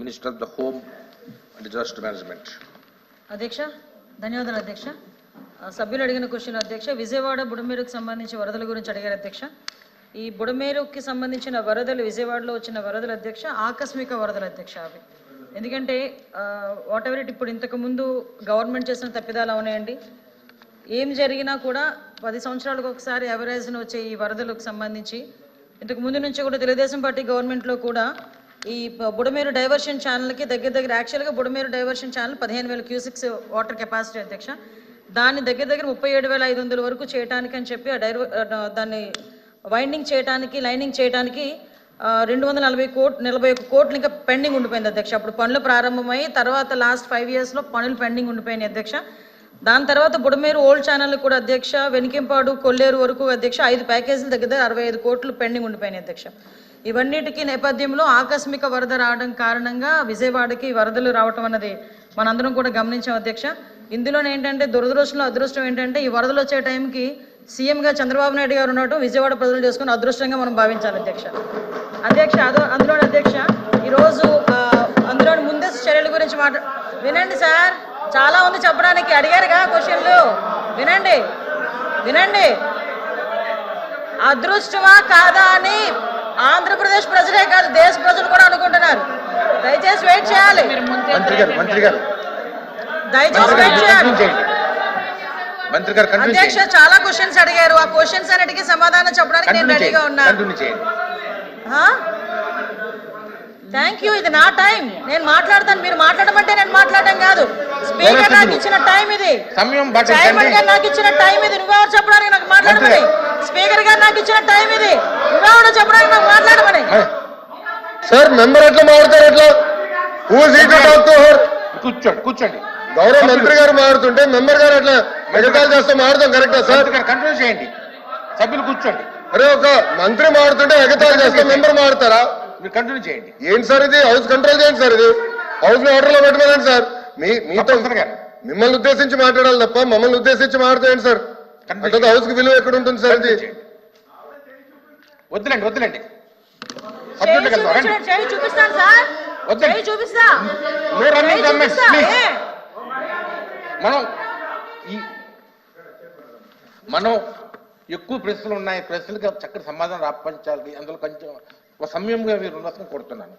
Minister of the home and disaster management అధ్యక్ష ధన్యవాదాలు అధ్యక్ష. సభ్యులు అడిగిన క్వశ్చన్ అధ్యక్ష విజయవాడ బుడమేరుకు సంబంధించి వరదల గురించి అడిగారు అధ్యక్ష. ఈ బుడమేరుకి సంబంధించిన వరదలు విజయవాడలో వచ్చిన వరదలు అధ్యక్ష ఆకస్మిక వరదలు అధ్యక్ష అవి. ఎందుకంటే వాట్ ఎవర్ ఇట్ ఇప్పుడు ఇంతకు ముందు గవర్నమెంట్ చేసిన తప్పిదాలు అవునాయండి ఏం జరిగినా కూడా పది సంవత్సరాలకు ఒకసారి ఎవరేజ్ను వచ్చే ఈ వరదలకు సంబంధించి ఇంతకు ముందు నుంచి కూడా తెలుగుదేశం పార్టీ గవర్నమెంట్లో కూడా ఈ బుడమేరు డైవర్షన్ ఛానల్కి దగ్గర దగ్గర యాక్చువల్గా బుడమేరు డైవర్షన్ ఛానల్ పదిహేను వేల క్యూసిక్స్ వాటర్ కెపాసిటీ అధ్యక్ష. దాన్ని దగ్గర దగ్గర ముప్పై ఏడు వేల ఐదు వందల వరకు చేయడానికి అని చెప్పి ఆ డైవ దాన్ని వైండింగ్ చేయడానికి లైనింగ్ చేయడానికి రెండు వందల నలభై కోట్ నలభై ఒక కోట్లు ఇంకా పెండింగ్ ఉండిపోయింది అధ్యక్ష. అప్పుడు పనులు ప్రారంభమై తర్వాత లాస్ట్ ఫైవ్ ఇయర్స్లో పనులు పెండింగ్ ఉండిపోయినాయి అధ్యక్ష. దాని తర్వాత బుడమేరు ఓల్డ్ ఛానల్ కూడా అధ్యక్ష వెనికింపాడు కొల్లేరు వరకు అధ్యక్ష ఐదు ప్యాకేజీల దగ్గర అరవై ఐదు కోట్లు పెండింగ్ ఉండిపోయినాయి అధ్యక్ష. ఇవన్నిటికీ నేపథ్యంలో ఆకస్మిక వరద రావడం కారణంగా విజయవాడకి వరదలు రావటం అన్నది మనందరం కూడా గమనించాం అధ్యక్ష. ఇందులో ఏంటంటే దురదృష్టంలో అదృష్టం ఏంటంటే ఈ వరదలు వచ్చే టైంకి సీఎంగా చంద్రబాబు నాయుడు గారు ఉండటం విజయవాడ ప్రజలు చేసుకుని అదృష్టంగా మనం భావించాలి అధ్యక్ష. అధ్యక్ష అదో అందులో అధ్యక్ష ఈరోజు అందులోని ముందే ముందస్తు చర్యల గురించి మాట వినండి సార్. చాలా ఉంది చెప్పడానికి అడిగారుగా క్వశ్చన్లు. వినండి. వినండి. అదృష్టమా కాదా అని ఆంధ్రప్రదేశ్ ప్రజలే కాదు దేశ ప్రజలు కూడా అనుకుంటున్నారు. దయచేసి వెయిట్ చేయాలి. మంత్రి గారు మంత్రి గారు. దయచేసి వెయిట్ చేయాలి. అధ్యక్ష చాలా క్వశ్చన్స్ అడిగారు. ఆ క్వశ్చన్స్ అన్నిటికీ సమాధానం చెప్పడానికి నేను రెడీగా చేయండి. ఉన్నా కంటిన్యూ చేయండి. థ్యాంక్ యూ ఇది నా టైం నేను మాట్లాడతాను మీరు మాట్లాడమంటే నేను మాట్లాడడం కాదు. స్పీకర్ నాకు ఇచ్చిన టైం ఇది. చైర్మన్ గారు నాకు ఇచ్చిన టైం ఇది. నువ్వెవరు చెప్పడానికి నాకు మాట్లాడమని? స్పీకర్ గారు నాకు ఇచ్చిన టైం ఇది. నువ్వెవరు చెప్పడానికి నాకు మాట్లాడమని? సార్ మెంబర్ ఎట్లా మారుతారు ఎట్లా? కూర్చోండి కూర్చోండి. గౌరవ మంత్రి గారు మారుతుంటే మెంబర్ గారు ఎట్లా మెడికల్ చేస్తే మారుతాం కరెక్టా సార్? కంటిన్యూ చేయండి. సభ్యులు కూర్చోండి. అరే ఒక మంత్రి మారుతుంటే ఎగతాళి చేస్తే మెంబర్ మారుతారా? మీరు కంటిన్యూ చేయండి. ఏంటి సార్ ఇది? హౌస్ కంట్రోల్ చేయండి సార్ ఇది. హౌస్ని ఆర్డర్లో పెట్టుకోండి సార్. మీ మీతో. మిమ్మల్ని ఉద్దేశించి మాట్లాడాలి తప్ప మమ్మల్ని ఉద్దేశించి మాట్లాడండి సార్. అంటే హౌస్కి విలువ ఎక్కడ ఉంటుంది సార్ ఇది. వద్దులేండి వద్దులేండి? మనం ఈ మనం ఎక్కువ ప్రశ్నలు ఉన్నాయి. ప్రశ్నలకు చక్కటి సమాధానం రాపించాలి అందులో కొంచెం ఒక సమయంగా మీరు ఉండొచ్చని కోరుతున్నాను